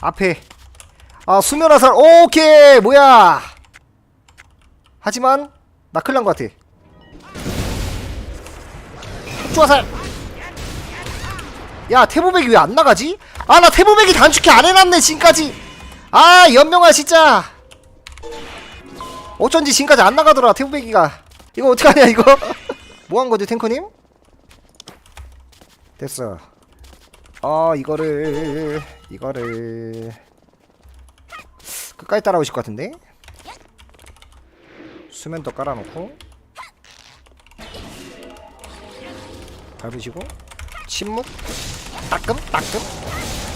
앞에. 아 수면화살 오케이! 뭐야! 하지만 나 큰일 난것 같아. 폭주화살! 야 태보백이 왜 안 나가지? 아 나 태보백이 단축키 안 해놨네 지금까지. 아 연명아 진짜. 어쩐지 지금까지 안 나가더라 태보백이가. 이거 어떡하냐 이거? 뭐 한 거지 탱커님? 됐어 어 이거를 이거를. 끝까지 따라오실 것 같은데? 수면도 깔아놓고. 밟으시고. 침묵. 따끔 따끔.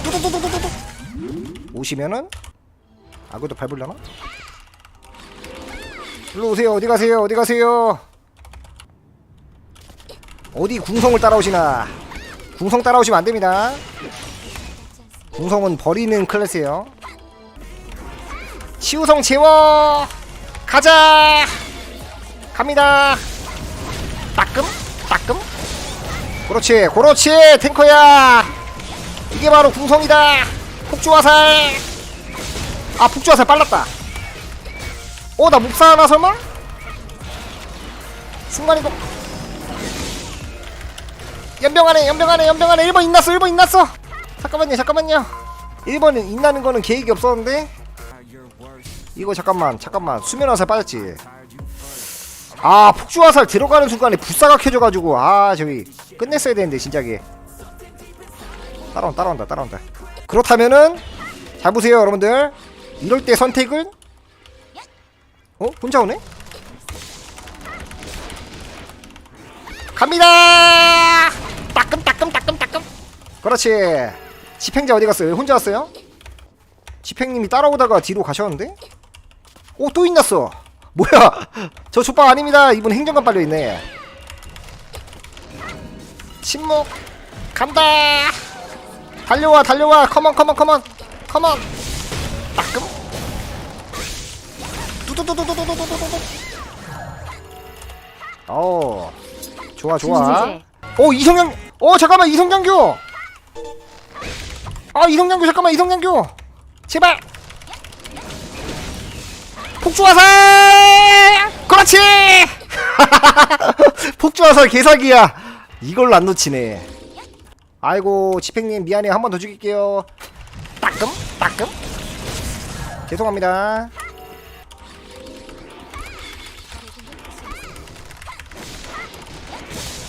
뚜두두두두두 오시면은 아그도 밟으려나? 일로 오세요. 어디 가세요? 어디 가세요? 어디 궁성을 따라오시나 궁성 따라오시면 안 됩니다. 궁성은 버리는 클래스예요. 치우성 채워! 가자! 갑니다! 따끔? 따끔? 그렇지 그렇지! 탱커야! 이게 바로 궁성이다! 폭주화살! 아 폭주화살 빨랐다. 어나 몹사 하나 설마? 순간이동 연병하네 연병하네 연병하네. 1번 인났어 1번 인났어. 잠깐만요 잠깐만요. 1번은 인나는 거는 계획이 없었는데? 이거 잠깐만 잠깐만. 수면 화살 빠졌지. 아 폭주 화살 들어가는 순간에 불사가 켜져가지고 아 저기 끝냈어야 되는데 진작에. 따라온다 따라온다 따라온다. 그렇다면은 잘 보세요 여러분들. 이럴 때 선택은? 어? 혼자 오네? 갑니다 따끔 따끔 따끔 따끔. 그렇지. 집행자 어디 갔어요? 왜 혼자 왔어요? 집행님이 따라오다가 뒤로 가셨는데? 오 또 인났어. 뭐야? 저 족박 아닙니다. 이분 행정관 빨려있네. 침묵. 간다. 달려와 달려와. 컴온 컴온 컴온 컴온 따끔. 두두두두두두두두두 어 좋아 좋아. 어 이성영 어 잠깐만 이성장교! 아 이성장교 잠깐만 이성장교! 제발! 폭주화살! 그렇지! 폭주화살 개사기야! 이걸로 안 놓치네. 아이고 지팽님 미안해 한 번 더 죽일게요. 따끔 따끔. 죄송합니다.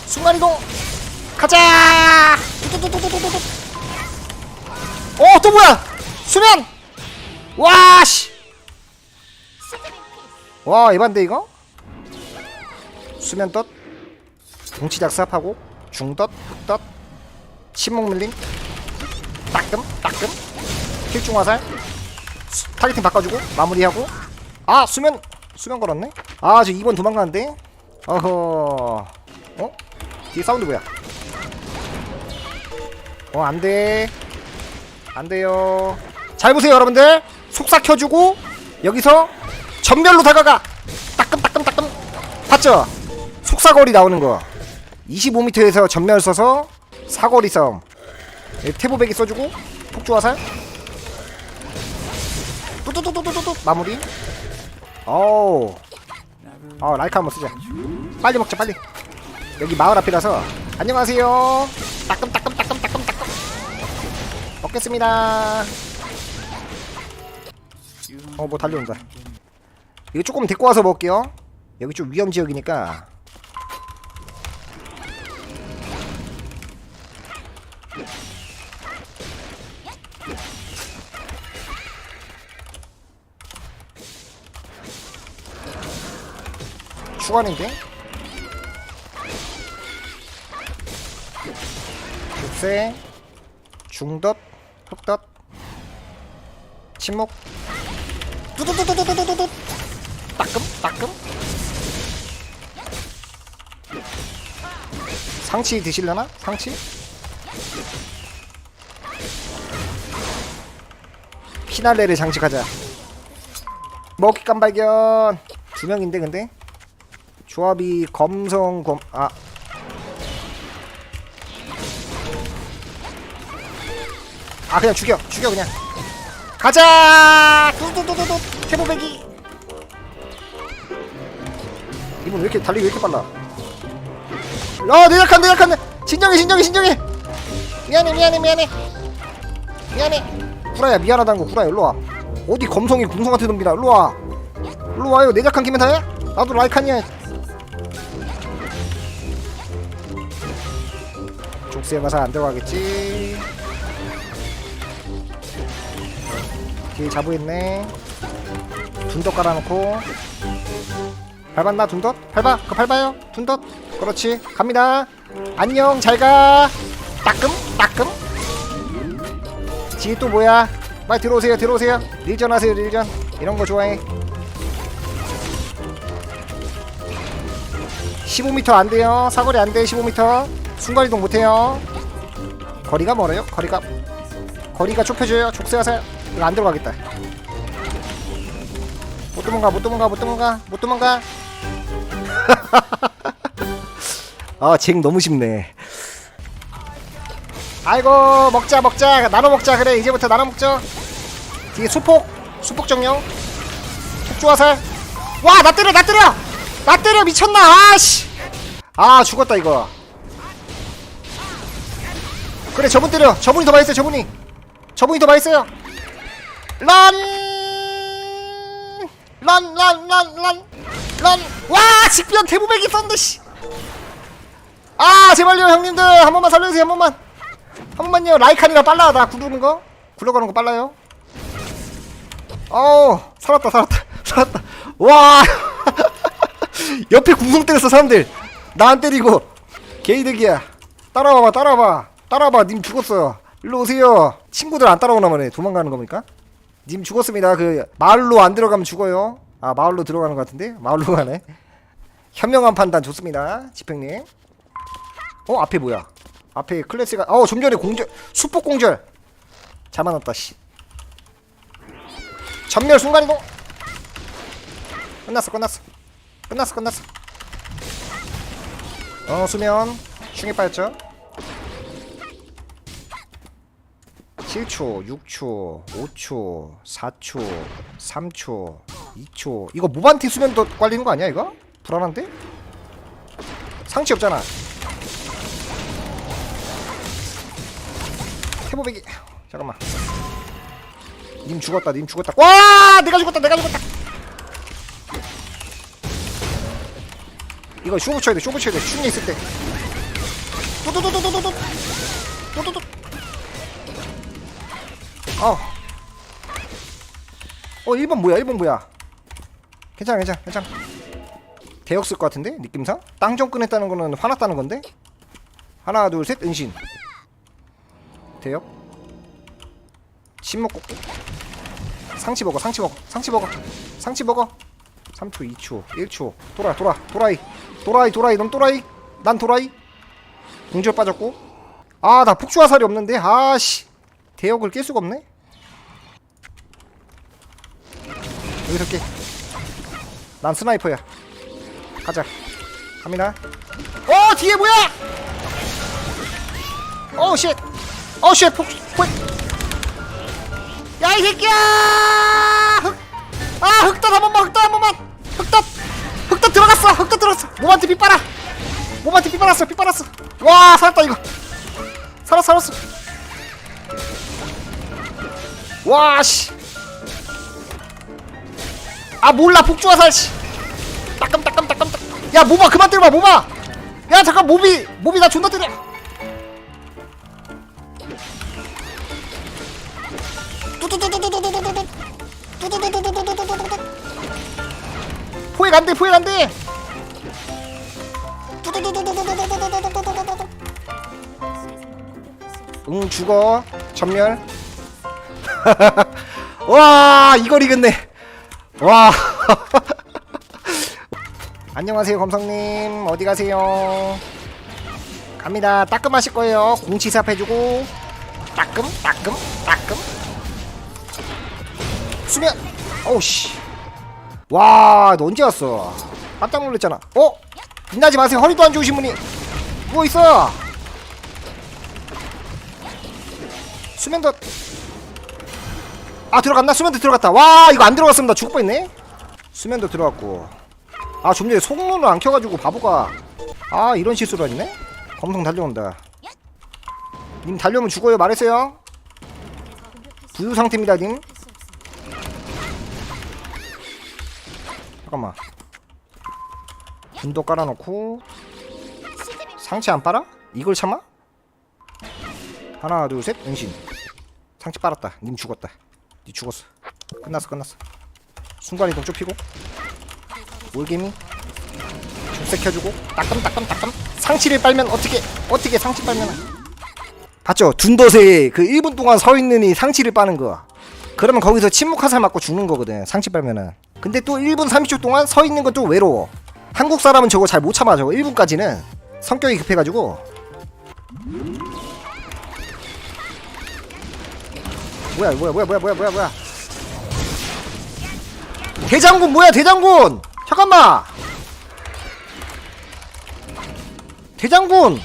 순간이동 가자. 어, 또 뭐야? 수면! 와, 씨! 와, 에반데, 이거? 수면 떴, 동치 작 삽하고, 중덧, 흑덧, 침묵 밀림, 따끔, 따끔, 필중 화살, 수- 타겟팅 바꿔주고, 마무리하고, 아, 수면, 수면 걸었네? 아, 저 2번 도망가는데? 어허, 어? 뒤에 사운드 뭐야? 어, 안 돼. 안 돼요. 잘 보세요, 여러분들. 속삭 켜주고 여기서 전멸로 다가가. 따끔 따끔 따끔. 봤죠? 속사거리 나오는 거. 25m에서 전멸 써서 사거리 싸움. 예, 태보백이 써주고 폭주화살. 뚜뚜뚜뚜뚜뚜 마무리. 어우. 어 라이카 한번 쓰자. 빨리 먹자 빨리. 여기 마을 앞이라서 안녕하세요. 따끔 따끔 따끔 따끔 따끔. 먹겠습니다. 어, 뭐 달려온다. 이거 조금 데리고 와서 먹을게요. 여기 좀 위험 지역이니까. 추가인데? 중덧 흑덧 침묵. 뚜두두두두두두두 따끔 따끔. 상치 드실려나? 상치? 피날레를 장식하자. 먹기 깜발견. 두 명인데 근데? 조합이 검성 검아. 아 그냥 죽여. 죽여 그냥 가자! 두두두두두 태보배기. 이분 왜 이렇게 달리기 왜 이렇게 빨라? 아 내작한 내작한! 진정해 진정해 진정해! 미안해 미안해 미안해. 미안해. 구라야 미안하다는 거 구라야 일로와. 어디 검성이 궁성한테 덤비나 일로와. 일로와요 내작한 김에 다야? 나도 라이칸이야. 족쇄 가서 안 들어가겠지 뒤에 자부 있네. 둔덕 깔아놓고. 밟았나 둔덕? 밟아 그 밟아요. 둔덕 그렇지 갑니다. 안녕 잘가. 따끔 따끔. 뒤에 또 뭐야? 빨리 들어오세요 들어오세요. 릴전 하세요 릴전. 이런 거 좋아해. 15m 안 돼요. 사거리 안 돼 15m 순간 이동 못 해요. 거리가 멀어요? 거리가 거리가 좁혀져요. 족쇄하세요 이거 안 들어가겠다. 못 도망가 못 도망가 못 도망가 못 도망가. 아잭 너무 쉽네. 아이고 먹자 먹자. 나눠 먹자 그래. 이제부터 나눠 먹자 뒤에 수폭 수폭 정령. 폭주화살. 와 나 때려 나 때려! 나 때려 미쳤나? 아씨! 아 죽었다 이거. 그래 저분 때려. 저분이 더 맛있어요 저분이. 저분이 더 맛있어요 런! 런, 런, 런, 런, 런. 와, 직변 대부백이 썼는데, 씨. 아, 제발요, 형님들. 한 번만 살려주세요, 한 번만. 한 번만요. 라이칸이라 빨라. 나 굴르는 거. 굴러가는 거 빨라요. 어우, 살았다, 살았다. 살았다. 와. 옆에 궁성 때렸어, 사람들. 나 안 때리고. 개이득이야. 따라와봐, 따라와봐. 따라와봐, 님 죽었어요. 일로 오세요. 친구들 안 따라오나 보네. 도망가는 겁니까? 님 죽었습니다. 그 마을로 안 들어가면 죽어요. 아 마을로 들어가는 것 같은데 마을로 가네. 현명한 판단 좋습니다. 지평님. 어 앞에 뭐야? 앞에 클래스가 어좀 전에 공절 수폭 공절 잘 맞았다 씨. 전멸 순간 이동. 끝났어 끝났어 끝났어 끝났어. 어 수면 충에 빠졌죠. 7초, 6초, 5초, 4초, 3초, 2초. 이거 모반티 수면도 깔리는 거 아니야 이거? 불안한데? 상치 없잖아. 태보배기. 잠깐만. 님 죽었다. 님 죽었다. 와! 내가 죽었다. 내가 죽었다. 이거 쇼부 쳐야 돼. 쇼부 쳐야 돼. 슝에 있을 때. 또또또. 어. 어 1번 뭐야 1번 뭐야? 괜찮아 괜찮아 괜찮아. 대역 쓸 것 같은데 느낌상? 땅정 꺼냈다는 거는 화났다는 건데? 하나 둘 셋 은신. 대역. 침묵 꺾고. 상치 먹어 상치 먹어 상치 먹어. 상치 먹어. 3초 2초 1초. 돌아 돌아 도라이. 도라이 도라이 넌 도라이. 난 도라이. 공절 빠졌고. 아 나 폭주화살이 없는데? 아씨. 대역을 깰 수가 없네 여기서 깨. 난 스나이퍼야. 가자. 갑니다. 어 뒤에 뭐야? 어 쉣. 어 쉣. 폭. 폭. 야이 새끼야! 흑. 아 흑덧 한 번만 흑덧 한 번만. 흑덧. 흑덧 들어갔어. 흑덧 들어갔어. 몸한테 빗 빨아. 몸한테 빗 빨았어. 빗 빨았어. 와 살았다 이거. 살았어 살았어. 와 씨. 아 몰라. 폭주화살 씨. 따끔 따끔 따끔 따끔. 야 모바 그만 때려봐 모바. 야 잠깐 모비 모비 나 존나 때려. 포획 안돼 포획 안돼. 응 죽어. 전멸. 와 이걸 이겼네 와. 안녕하세요 검성님. 어디 가세요? 갑니다. 따끔 하실 거예요. 공치삽 해주고. 따끔 따끔 따끔. 수면. 어우씨. 와너 언제 왔어? 깜짝 놀랐잖아. 어? 빛나지 마세요. 허리도 안 좋으신 분이. 뭐 있어 수면도 아 들어갔나? 수면도 들어갔다. 와 이거 안 들어갔으면 나 죽을 뻔했네. 수면도 들어갔고. 아 좀 전에 속눈을 안 켜가지고 바보가. 아 이런 실수를 했네? 검성 달려온다. 님 달려오면 죽어요. 말했어요. 부유 상태입니다 님. 잠깐만. 분도 깔아놓고. 상체 안 빨아? 이걸 참아? 하나 둘 셋. 은신. 상체 빨았다. 님 죽었다 니 죽었어. 끝났어 끝났어. 순간이동 좁히고 올개미 죽색 켜주고 따끔따끔 따끔. 상치를 빨면 어떻게 어떻게 상치 빨면 봤죠? 둔덫에 그 1분 동안 서 있는 이 상치를 빠는 거. 그러면 거기서 침묵 화살 맞고 죽는 거거든 상치 빨면은. 근데 또 1분 30초 동안 서 있는 건또 외로워. 한국 사람은 저거 잘 못 참아 저거. 1분까지는 성격이 급해가지고 뭐야 뭐야 뭐야 뭐야 뭐야 뭐야. 뭐야 대장군 뭐야 대장군? 잠깐만. 대장군.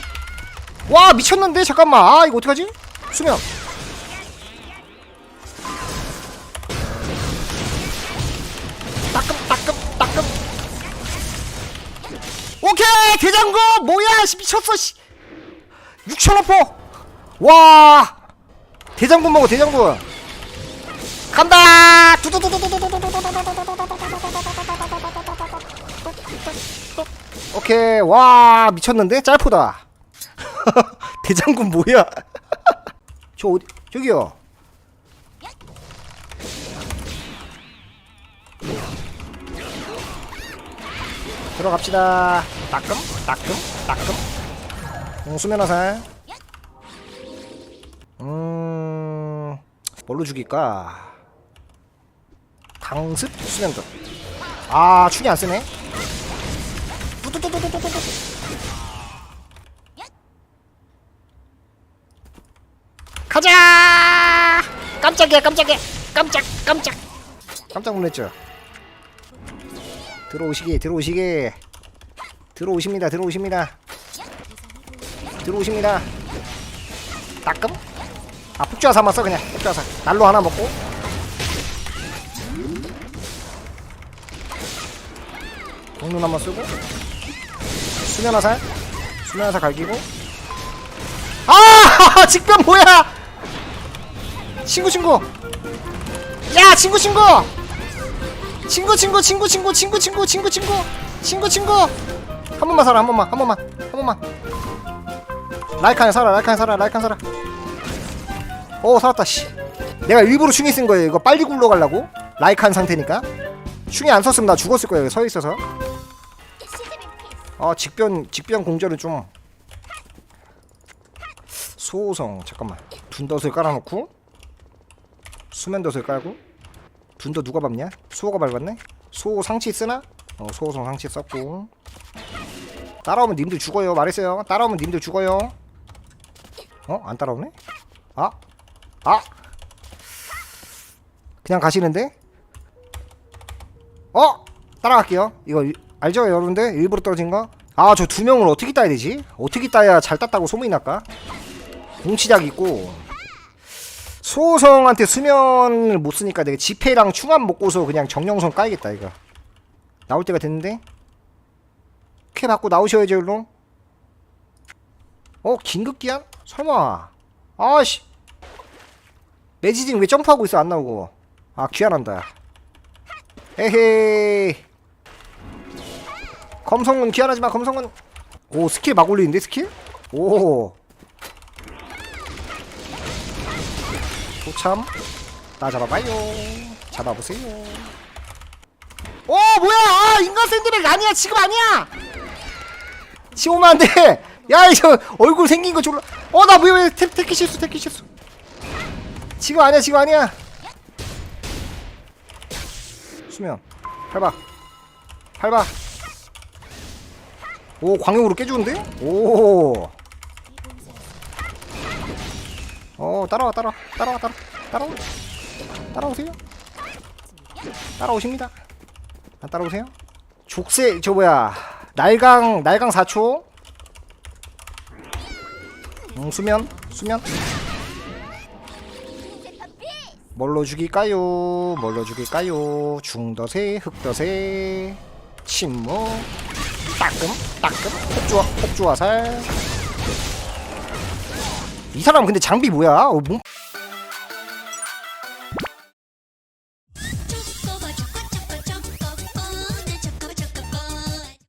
와 미쳤는데? 잠깐만. 아 이거 어떡하지? 수면. 따끔 따끔 따끔. 오케이 대장군! 뭐야 씨, 미쳤어 씨. 6천 원포 와 대장군 먹어 대장군. 간다! 오케이. 와 미쳤는데? 짤포다. 대장군 뭐야? 저 어디 저기요. 들어갑시다. 따끔 따끔 따끔. 음, 수면화살 뭘로 죽일까? 강습 수면도 아 충이 안 쓰네. 가자! 깜짝이야 깜짝이야. 깜짝 깜짝. 깜짝 놀랐죠? 들어오시기 들어오시기. 들어오십니다 들어오십니다. 들어오십니다. 따끔 아 폭주화사 한번 써 그냥. 폭주화사 날로 하나 먹고. 공눈 한번 쓰고. 수면화살. 수면화살 갈기고. 아 직변 뭐야? 친구 친구. 야 친구 친구. 친구 친구 친구 친구 친구 친구 친구 친구. 친구 친구. 한 번만 살아 한 번만 한 번만 한 번만. 라이칸 살아 라이칸 살아 라이칸 살아 오 살았다 씨. 내가 일부러 충이 쓴 거예요. 이거 빨리 굴러가려고. 라이칸 상태니까. 충이 안 썼으면 나 죽었을 거예요. 서 있어서. 아 직변 직변 공절은 좀. 소호성 잠깐만. 둔덫을 깔아놓고. 수면덫을 깔고. 둔덫 누가 밟냐? 수호가 밟았네? 수호 상치 쓰나? 어 소호성 상치 썼고. 따라오면 님들 죽어요. 말했어요. 따라오면 님들 죽어요. 어? 안 따라오네? 아? 아? 그냥 가시는데? 어? 따라갈게요 이거 일- 알죠 여러분들? 일부러 떨어진 거? 아 저 두 명을 어떻게 따야 되지? 어떻게 따야 잘 땄다고 소문이 날까? 공치작 있고 소성한테 수면을 못 쓰니까 내가 지폐랑 충암 먹고서 그냥 정령선 까야겠다 이거 나올 때가 됐는데 쾌 받고 나오셔야죠 일로 어 긴급기한? 설마 아씨 매지징 왜 점프하고 있어? 안 나오고. 아 귀환한다. 에헤이. 검성은 귀환하지마 검성은 오 스킬 막 올리는데 스킬? 오. 도참. 나 잡아봐요. 잡아보세요. 오 뭐야? 아 인간 샌드백 아니야. 지금 아니야. 지금 오면 안돼. 야 이거 얼굴 생긴 거 졸라. 어나 뭐야? 태키 실수 태키 실수 지금 아니야 지금 아니야. 수면 밟아. 밟아. 오 광역으로 깨주는데? 오. 어 따라와 따라와. 따라와 따라 따라와 따라오세요. 따라오십니다. 안 따라오세요. 족쇄 저 뭐야. 날강 날강 4초. 음, 수면 수면 뭘로 죽일까요? 뭘로 죽일까요? 중더세, 흑더세, 침묵, 따끔, 따끔, 폭주화, 폭주화살. 이 사람 근데 장비 뭐야? 어, 몸